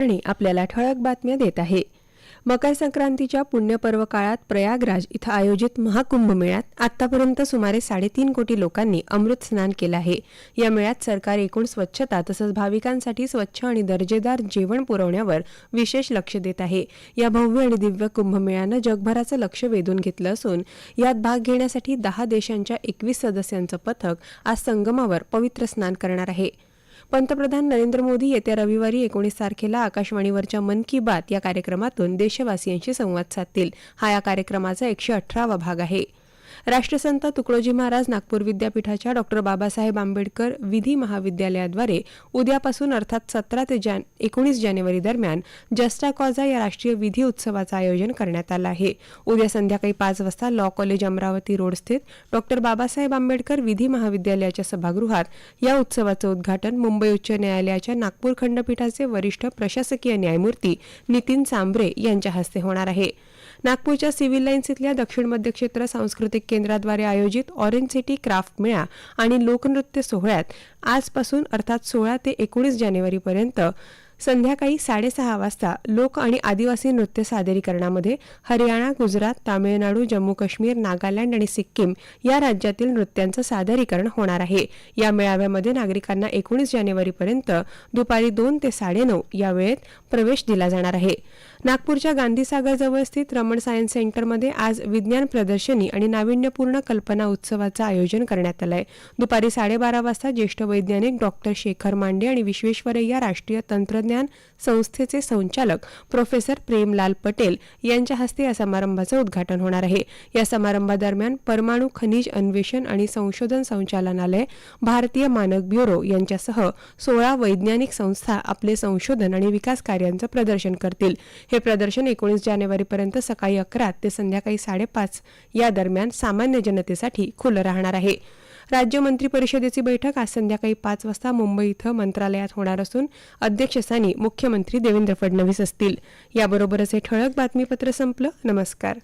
आणि आपल्याला ठळक बातम्या देत आहे. मकर संक्रांतीच्या पुण्यपर्व काळात प्रयागराज इथं आयोजित महाकुंभमेळ्यात आतापर्यंत सुमारे साडेतीन कोटी लोकांनी अमृत स्नान केलं आहे. या मेळ्यात सरकार एकूण स्वच्छता तसंच भाविकांसाठी स्वच्छ आणि दर्जेदार जेवण पुरवण्यावर विशेष लक्ष देत आहे. या भव्य आणि दिव्य कुंभमेळ्यानं जगभराचं लक्ष वेधून घेतलं असून यात भाग घेण्यासाठी दहा देशांच्या एकवीस सदस्यांचं पथक आज संगमावर पवित्र स्नान करणार आहे. पंतप्रधान नरेंद्र मोदी येत्या रविवारी एकोणीस तारखेला आकाशवाणीवरच्या मन की बात या कार्यक्रमातून देशवासियांशी संवाद साधतील. हा या कार्यक्रमाचा एकशे अठरावा भाग आहे. राष्ट्रसंत तुकडोजी महाराज नागपूर विद्यापीठाच्या डॉक्टर बाबासाहेब आंबेडकर विधी महाविद्यालयाद्वारे उद्यापासून अर्थात सतरा ते जान एकोणीस जानेवारी दरम्यान जस्टा कॉझा या राष्ट्रीय विधी उत्सवाचं आयोजन करण्यात आलं आहे. उद्या संध्याकाळी पाच वाजता लॉ कॉलेज अमरावती रोड स्थित डॉक्टर बाबासाहेब आंबेडकर विधी महाविद्यालयाच्या सभागृहात या उत्सवाचं उद्घाटन मुंबई उच्च न्यायालयाच्या नागपूर खंडपीठाचे वरिष्ठ प्रशासकीय न्यायमूर्ती नितीन सांबरे यांच्या हस्ते होणार आहे. नागपूरच्या सिव्हिल लाईन्स इथल्या दक्षिण मध्य क्षेत्र सांस्कृतिक केंद्राद्वारे आयोजित ऑरेंज सिटी क्राफ्ट मेळा आणि लोकनृत्य सोहळ्यात आजपासून अर्थात सोळा ते एकोणीस जानेवारीपर्यंत संध्याकाळी साडेसहा वाजता लोक आणि आदिवासी नृत्य सादरीकरणामध्ये हरियाणा गुजरात तामिळनाडू जम्मू काश्मीर नागालँड आणि सिक्कीम या राज्यातील नृत्यांचं सादरीकरण होणार आहे. या मेळाव्यामध्ये नागरिकांना एकोणीस जानेवारीपर्यंत दुपारी दोन ते साडेनऊ या वेळेत प्रवेश दिला जाणार आहे. नागपूरच्या गांधीसागरजवळ स्थित रमण सायन्स सेंटरमध्ये आज विज्ञान प्रदर्शनी आणि नाविन्यपूर्ण कल्पना उत्सवाचं आयोजन करण्यात आलं आहे दुपारी साडेबारा वाजता ज्येष्ठ वैज्ञानिक डॉक्टर शेखर मांडे आणि विश्वेश्वरय्या राष्ट्रीय तंत्रज्ञान संस्थेचे संचालक प्रोफेसर प्रेमलाल पटेल यांच्या हस्ते या समारंभाचं उद्घाटन होणार आहे. या समारंभादरम्यान परमाणु खनिज अन्वेषण आणि संशोधन संचालनालय भारतीय मानक ब्युरो यांच्यासह सोळा वैज्ञानिक संस्था आपले संशोधन आणि विकास कार्यांचं प्रदर्शन करतील. हे प्रदर्शन एकोणीस जानेवारीपर्यंत सकाळी अकरा ते संध्याकाळी साडेपाच या दरम्यान सामान्य जनतेसाठी खुलं राहणार आहे. राज्य मंत्री परिषदेची बैठक आज संध्याकाळी पाच वाजता मुंबई इथं मंत्रालयात होणार असून अध्यक्षस्थानी मुख्यमंत्री देवेंद्र फडणवीस असतील. याबरोबरच हे ठळक बातमीपत्र संपलं. नमस्कार.